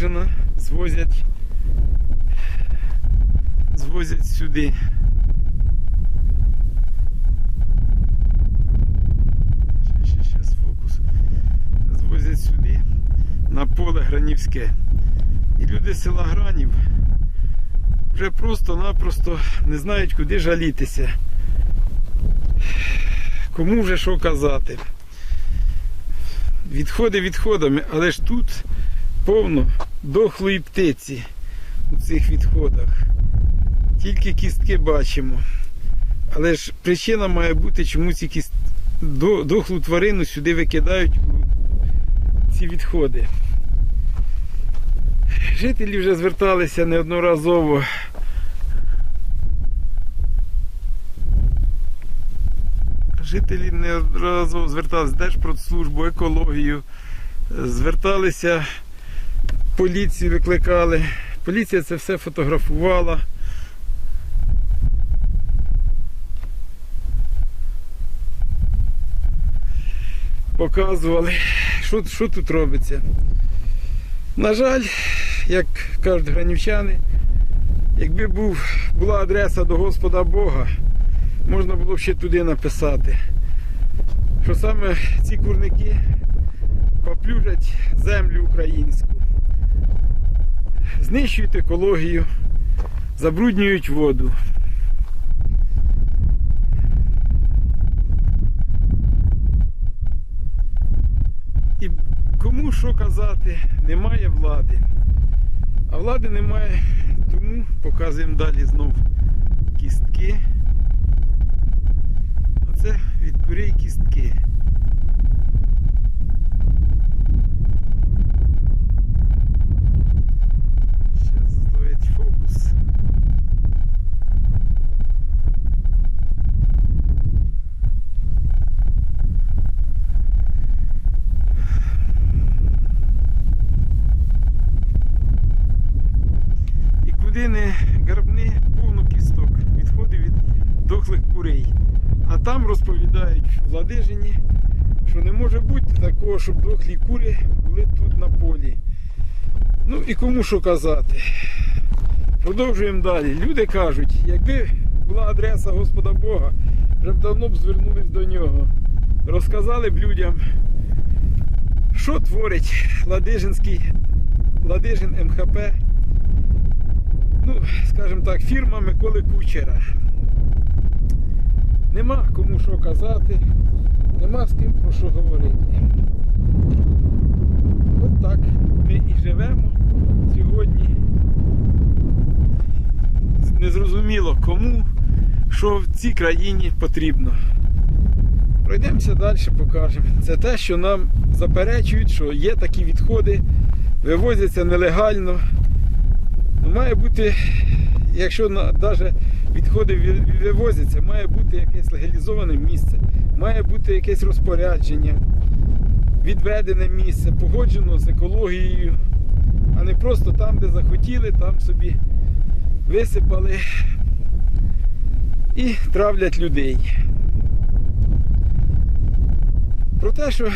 З звозять, звозять сюди. Сюди на поле Гранівське. І люди з села Гранів вже просто-напросто не знають, куди жалітися. Кому вже що казати. Відходи відходами, але ж тут повно дохлої птиці у цих відходах. Тільки кістки бачимо. Але ж причина має бути, чому ці кіст... дохлу тварину сюди викидають ці відходи. Жителі вже зверталися неодноразово. Жителі неодноразово зверталися в Держпродслужбу, екологію, зверталися, поліцію викликали. Поліція це все фотографувала. Показували, що, що тут робиться. На жаль, як кажуть гранівчани, якби був, була адреса до Господа Бога, можна було б ще туди написати, що саме ці курники поплюжать землю українську, знищують екологію, забруднюють воду. І кому що казати, немає влади. А влади немає, тому показуємо далі знов кістки. Оце від курей кістки. Зараз зловить фокус. І куди не гарбни, повно кісток, відходи від дохлих курей. А там розповідають в Ладижині, що не може бути такого, щоб дохлі кури були тут на полі. Ну і кому що казати. Продовжуємо далі. Люди кажуть, якби була адреса Господа Бога, вже б давно б звернулись до нього. Розказали б людям, що творить Ладижинський, Ладижин МХП ну, скажімо так, фірма Миколи Кучера. Нема кому що казати, нема з ким про що говорити. От так ми і живемо сьогодні. Незрозуміло кому, що в цій країні потрібно. Пройдемося далі, покажемо. Це те, що нам заперечують, що є такі відходи, вивозяться нелегально. Ну, має бути, якщо навіть відходи вивозяться, має бути якесь легалізоване місце, має бути якесь розпорядження, відведене місце, погоджено з екологією, а не просто там, де захотіли, там собі висипали і травлять людей. Про те, що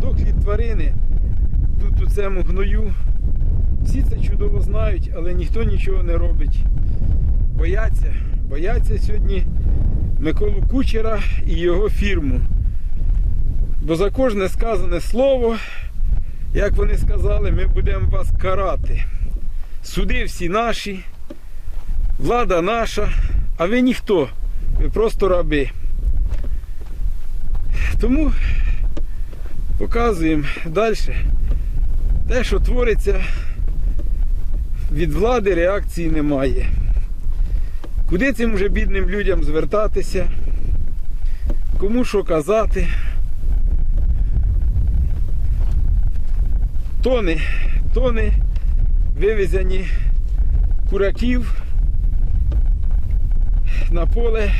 дохлі тварини тут у цьому гною всі це чудово знають, але ніхто нічого не робить. Бояться, бояться сьогодні Миколу Кучера і його фірму. Бо за кожне сказане слово, як вони сказали, ми будемо вас карати. Суди всі наші, влада наша, а ви ніхто. Ви просто раби. Тому показуємо далі те, що твориться від влади реакції немає. Куди цим вже бідним людям звертатися? Кому що казати? Тони, тони вивезені кураків на поле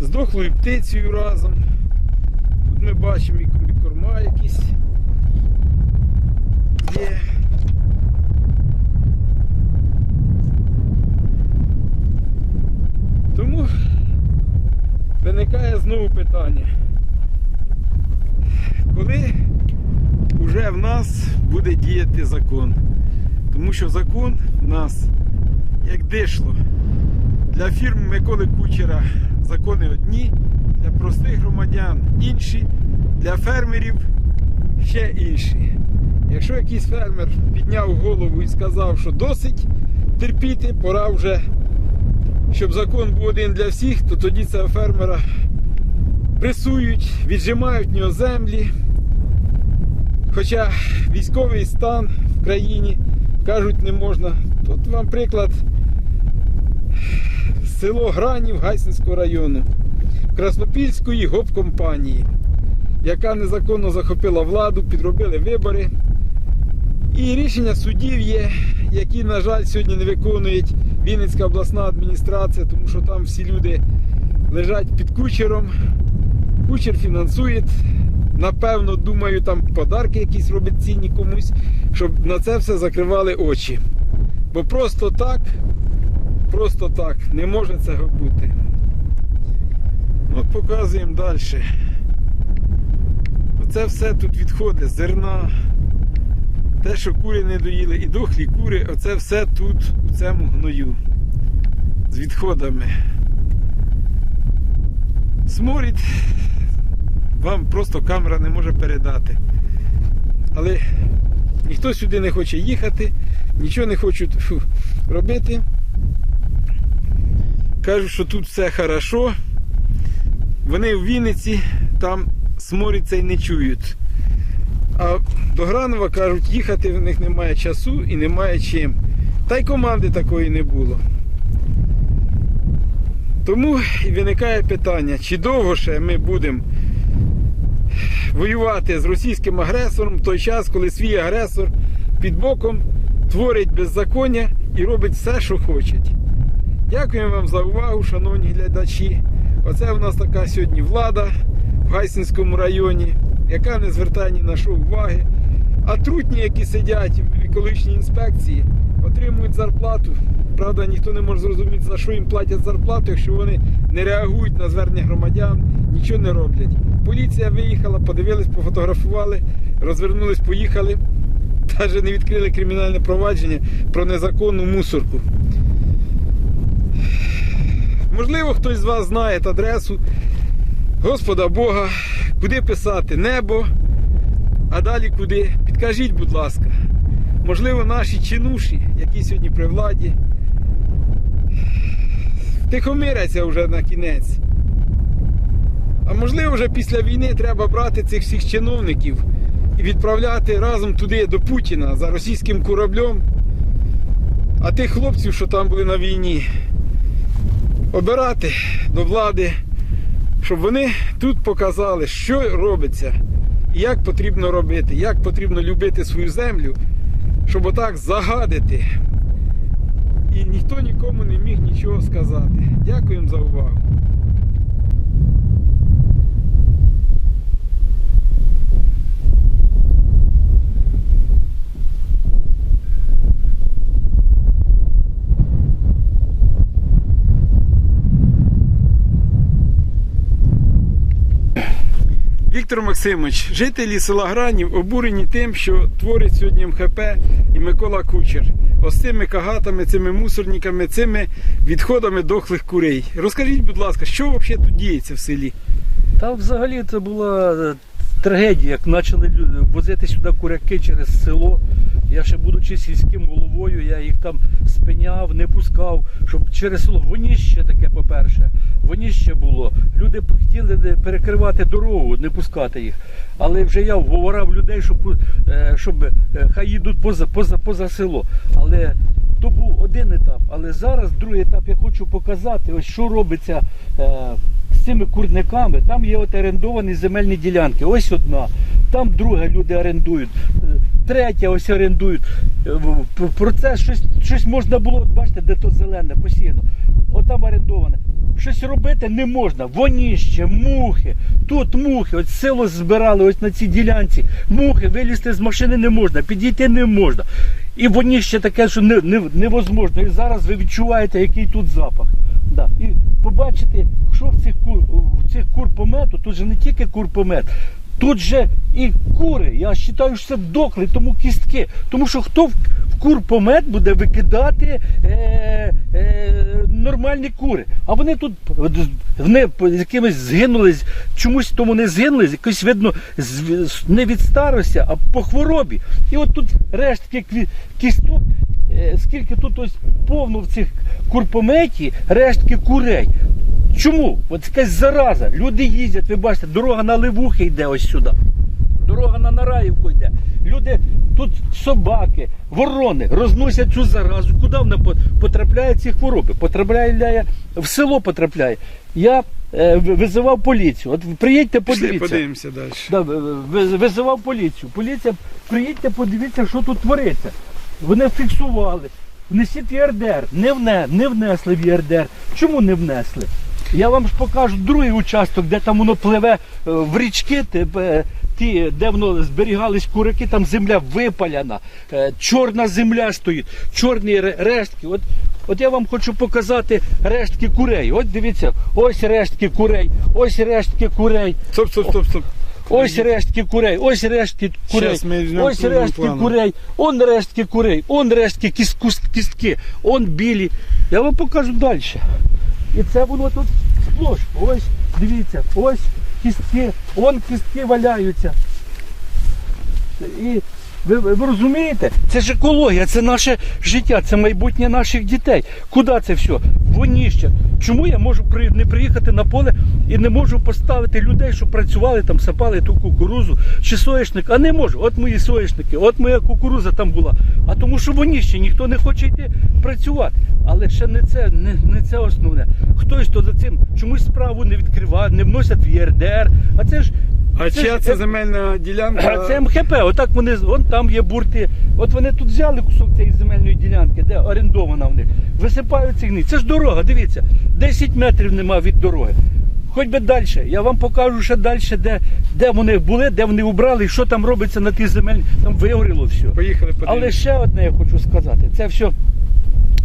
з дохлою птицею разом. Тут ми бачимо і комбікорма якісь є. Тому виникає знову питання. Коли нас буде діяти закон. Тому що закон в нас як дишло. Для фірм Миколи Кучера закони одні, для простих громадян інші, для фермерів ще інші. Якщо якийсь фермер підняв голову і сказав, що досить терпіти, пора вже, щоб закон був один для всіх, то тоді цього фермера пресують, віджимають в нього землі. Хоча військовий стан в країні кажуть не можна. Тут вам приклад село Гранів Гайсинського району Краснопільської гоп-компанії, яка незаконно захопила владу, підробили вибори. І рішення судів є, які, на жаль, сьогодні не виконують Вінницька обласна адміністрація, тому що там всі люди лежать під кучером. Кучер фінансує, напевно, думаю, там подарки якісь робить цінні комусь, щоб на це все закривали очі. Бо просто так, просто так не може цього бути. От показуємо далі. Оце все тут відходи, зерна, те, що кури не доїли, і дохлі кури, оце все тут, у цьому гною. З відходами. Сморід вам просто камера не може передати. Але ніхто сюди не хоче їхати, нічого не хочуть фу, робити. Кажуть, що тут все хорошо. Вони в Вінниці, там сморід цей не чують. А до Гранова кажуть, їхати в них немає часу і немає чим. Та й команди такої не було. Тому і виникає питання, чи довго ще ми будемо воювати з російським агресором в той час, коли свій агресор під боком творить беззаконня і робить все, що хоче. Дякуємо вам за увагу, шановні глядачі. Оце в нас така сьогодні влада в Гайсинському районі, яка не звертає ні на що уваги. А трутні, які сидять в екологічній інспекції, отримують зарплату. Правда, ніхто не може зрозуміти, за що їм платять зарплату, якщо вони не реагують на звернення громадян, нічого не роблять. Поліція виїхала, подивились, пофотографували, розвернулись, поїхали. Навіть не відкрили кримінальне провадження про незаконну мусорку. Можливо, хтось з вас знає адресу Господа Бога, куди писати небо, а далі куди. Підкажіть, будь ласка. Можливо, наші чинуші, які сьогодні при владі, тихомиряться вже на кінець. А можливо, вже після війни треба брати цих всіх чиновників і відправляти разом туди до Путіна за російським кораблем. А тих хлопців, що там були на війні, обирати до влади, щоб вони тут показали, що робиться як потрібно робити, як потрібно любити свою землю, щоб отак загадити. І ніхто нікому не міг нічого сказати. Дякуємо за увагу. Віктор Максимович, жителі села Гранів обурені тим, що творить сьогодні МХП і Микола Кучер. Ось цими кагатами, цими мусорниками, цими відходами дохлих курей. Розкажіть, будь ласка, що взагалі тут діється в селі? Та взагалі це була трагедія, як почали возити сюди куряки через село. Я ще будучи сільським головою, я їх там спиняв, не пускав, щоб через село воніще таке, по-перше, воніще було. Люди хотіли перекривати дорогу, не пускати їх. Але вже я вговорав людей, щоб, е, щоб е, хай їдуть поза, поза, поза село. Але то був один етап. Але зараз другий етап я хочу показати, ось що робиться. Цими курниками, там є от орендовані земельні ділянки. Ось одна, там друга люди орендують, третя ось орендують. Про це щось, щось можна було, от бачите, де то зелене, посіяно. От там орендоване. Щось робити не можна. Воніще, мухи, тут мухи, от село збирали ось на цій ділянці. Мухи, вилізти з машини не можна, підійти не можна. І воніще таке, що не, не, невозможно. І зараз ви відчуваєте, який тут запах. Да. І побачите, що в цих кур, в цих кур помету, тут же не тільки кур помет, тут же і кури. Я вважаю, що це дохли, тому кістки. Тому що хто в, в кур помет буде викидати е, е, нормальні кури. А вони тут вони якимось згинули, чомусь тому не згинули, якось видно, з- не від старості, а по хворобі. І от тут рештки кісток, скільки тут ось повно в цих курпометі, рештки курей. Чому? От якась зараза. Люди їздять, ви бачите, дорога на Левухи йде ось сюди. Дорога на Нараївку йде. Люди, тут собаки, ворони розносять цю заразу. Куди вона по- потрапляє ці хвороби? Потрапляє в село потрапляє. Я е, визивав поліцію. От приїдьте, Пішли, подивіться. подивимося далі. Да, ви- ви- визивав поліцію. Поліція, приїдьте, подивіться, що тут твориться. Вони фіксували. Внесіть ЄРДР. Не, вне, не внесли в ЄРДР. Чому не внесли? Я вам ж покажу другий участок, де там воно пливе е, в річки, е, ті, де воно зберігались курики, там земля випаляна, е, чорна земля стоїть, чорні рештки. От, от я вам хочу показати рештки курей. От дивіться, ось рештки курей, ось рештки курей. Стоп, стоп, стоп, стоп. Ось рештки курей, ось рештки курей, Щас ми візьмемо ось крупним рештки планом. курей, он рештки курей, он рештки кіс, кістки, он білі. Я вам покажу далі. І це воно тут сплош. Ось, дивіться, ось кістки, он кістки валяються. І ви, ви розумієте? Це ж екологія, це наше життя, це майбутнє наших дітей. Куди це все? Воніще. Чому я можу не приїхати на поле і не можу поставити людей, що працювали там, сапали ту кукурузу чи соєшник? А не можу. От мої соєшники, от моя кукуруза там була. А тому що воніще, ніхто не хоче йти працювати. Але ще не це, не, не це основне. Цим чомусь справу не відкриває, не вносять в ЄРДР. А це ж А це чия ж- це земельна ділянка? а Це МХП, отак вони, вон там є бурти. От вони тут взяли кусок цієї земельної ділянки, де орендована в них, висипають ці гниї. Це ж дорога, дивіться, 10 метрів нема від дороги. Хоч би далі. Я вам покажу ще далі, де, де вони були, де вони убрали, і що там робиться на тій земельні. Там вигоріло все. Поїхали Але ще одне я хочу сказати. Це все.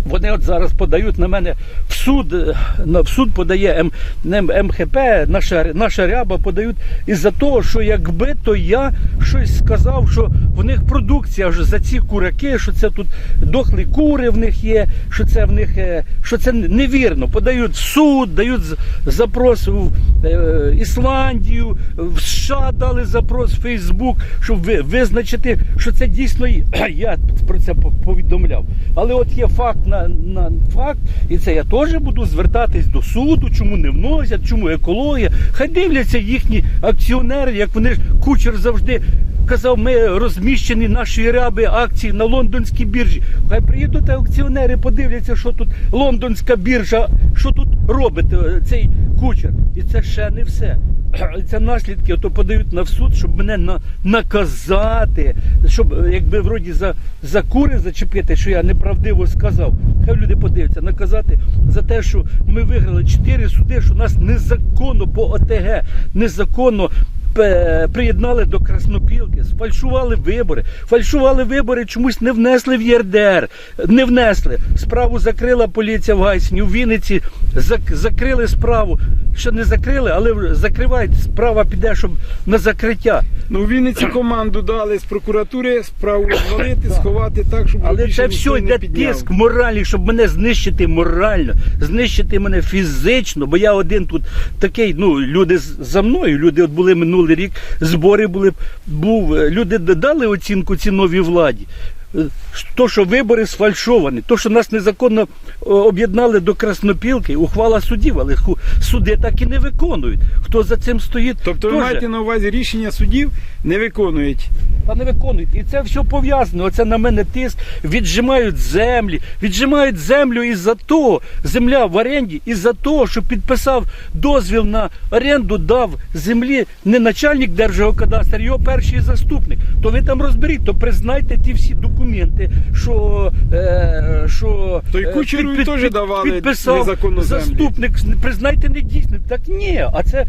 Вони от зараз подають на мене в суд, е, в суд подає МХП, наша, наша ряба подають із-за того, що якби то я щось сказав, що в них продукція вже за ці кураки, що це тут дохлі кури в них є, що це в них е, що це невірно. Подають в суд, дають запрос в е, Ісландію, в США дали запрос в Фейсбук, щоб ви, визначити, що це дійсно я про це повідомляв. Але от є факт на, на факт, і це я теж буду звертатись до суду, чому не вносять, чому екологія. Хай дивляться їхні акціонери, як вони ж кучер завжди. Казав, ми розміщені наші ряби акції на лондонській біржі. Хай приїдуть акціонери, подивляться, що тут лондонська біржа, що тут робить е, цей кучер. І це ще не все. Це наслідки, то подають на в суд, щоб мене на, наказати, щоб якби вроді за, за кури зачепити, що я неправдиво сказав. Хай люди подивляться, наказати за те, що ми виграли чотири суди, що нас незаконно по ОТГ, незаконно приєднали до Краснопілки, сфальшували вибори. Фальшували вибори, чомусь не внесли в ЄРДР, не внесли. Справу закрила поліція в Гайсині, у Вінниці зак- закрили справу. Ще не закрили, але закривають. Справа піде, щоб на закриття. Ну, в Вінниці команду дали з прокуратури справу звалити, сховати так, щоб Але це все йде тиск моральний, щоб мене знищити морально, знищити мене фізично, бо я один тут такий, ну, люди за мною, люди от були минулий рік, збори були, був, е, люди дали оцінку ці новій владі. Е, То, що вибори сфальшовані, то, що нас незаконно е, об'єднали до Краснопілки, ухвала судів, але суди так і не виконують. Хто за цим стоїть? Тобто ви маєте на увазі рішення судів не виконують. Та не виконують. І це все пов'язано. Оце на мене тиск. Віджимають землі, віджимають землю із-за того, земля в оренді, із-за того, що підписав дозвіл на оренду, дав землі не начальник Держгеокадастру, його перший заступник. То ви там розберіть, то признайте ті всі документи, що, е, що То й е, Кучеру під- теж під- давали підписав заступник, признайте недійсним. Так ні, а це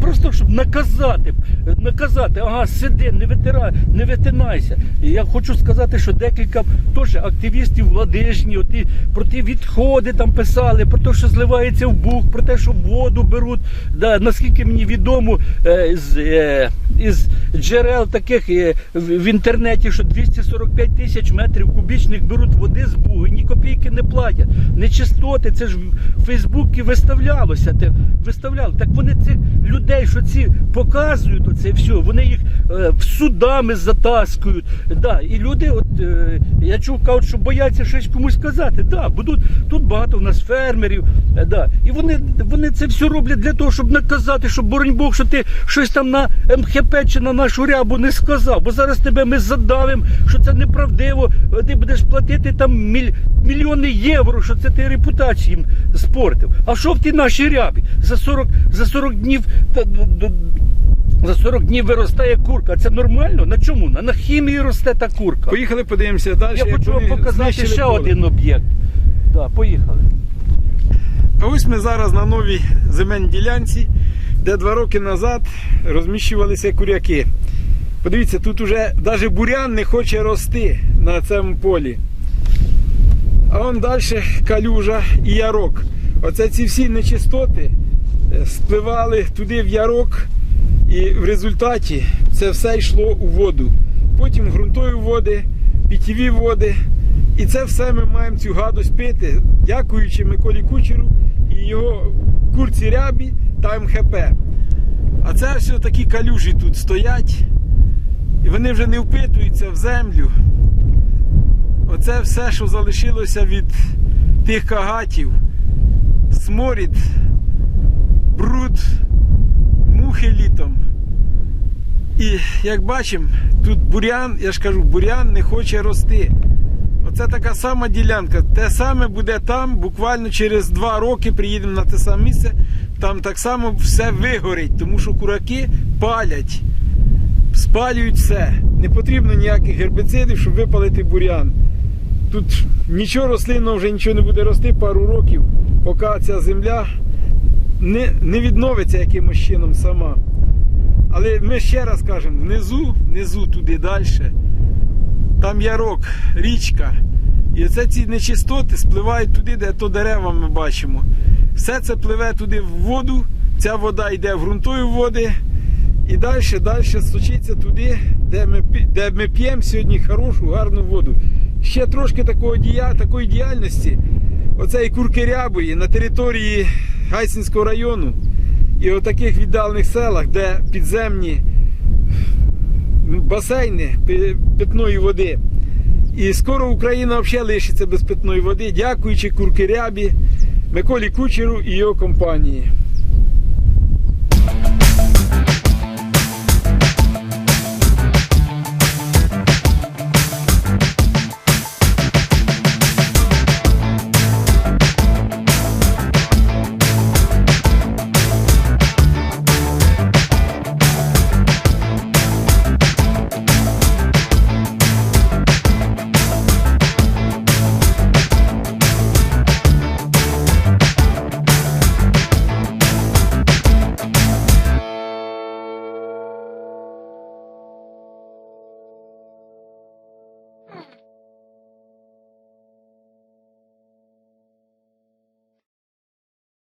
просто щоб наказати, наказати, ага, сиди, не витирай, не витинайся. І я хочу сказати, що декілька теж активістів владижні, оті, про ті відходи там писали, про те, що зливається в бух, про те, що воду беруть. Да, наскільки мені відомо, е, з, е, із джерел таких в, інтернеті, що 245 тисяч метрів кубічних беруть води з Буги, ні копійки не платять. Нечистоти, це ж в Фейсбуці виставлялося. Те, виставляли. Так вони цих людей, що ці показують, оце все, вони їх е, судами затаскують. Да, і люди, от е, я чув, кажуть, що бояться щось комусь сказати. Да, будуть тут багато в нас фермерів. е, Да, і вони, вони це все роблять для того, щоб наказати, щоб боронь Бог, що ти щось там на МХП чи на нашу рябу не сказав. Бо зараз тебе ми задавимо, що це неправдиво. Ти будеш платити там міль, мільйони євро, що це ти репутацію їм спортив. А що в тій нашій рябі? За 40, за 40 днів за 40 днів виростає курка. Це нормально? На чому? На, на хімії росте та курка. Поїхали, подивимося далі. Я хочу вам показати ще поле. один об'єкт. Так, поїхали. А ось ми зараз на новій земельній ділянці, де два роки назад розміщувалися куряки. Подивіться, тут уже навіть бурян не хоче рости на цьому полі. А вон далі калюжа і ярок. Оце ці всі нечистоти е, спливали туди в ярок, і в результаті це все йшло у воду. Потім ґрунтові води, пітєві води. І це все ми маємо цю гадость пити, дякуючи Миколі Кучеру його курці рябі та МХП. А це все такі калюжі тут стоять, і вони вже не впитуються в землю. Оце все, що залишилося від тих кагатів, сморід, бруд, мухи літом. І як бачимо, тут бурян, я ж кажу, бурян не хоче рости. Оце така сама ділянка. Те саме буде там, буквально через два роки приїдемо на те саме місце. Там так само все вигорить, тому що кураки палять, спалюють все. Не потрібно ніяких гербіцидів, щоб випалити бурян. Тут нічого рослинного вже нічого не буде рости пару років, поки ця земля не, не відновиться якимось чином сама. Але ми ще раз кажемо, внизу, внизу туди далі, там ярок, річка. І оце ці нечистоти спливають туди, де то дерева ми бачимо. Все це пливе туди в воду, ця вода йде в ґрунтові води. І далі, далі сочиться туди, де ми, де ми п'ємо сьогодні хорошу, гарну воду. Ще трошки такого дія, такої діяльності, оцеї курки рябої на території Гайсинського району і у таких віддалених селах, де підземні басейни питної води. І скоро Україна взагалі лишиться без питної води, дякуючи Куркирябі, Миколі Кучеру і його компанії.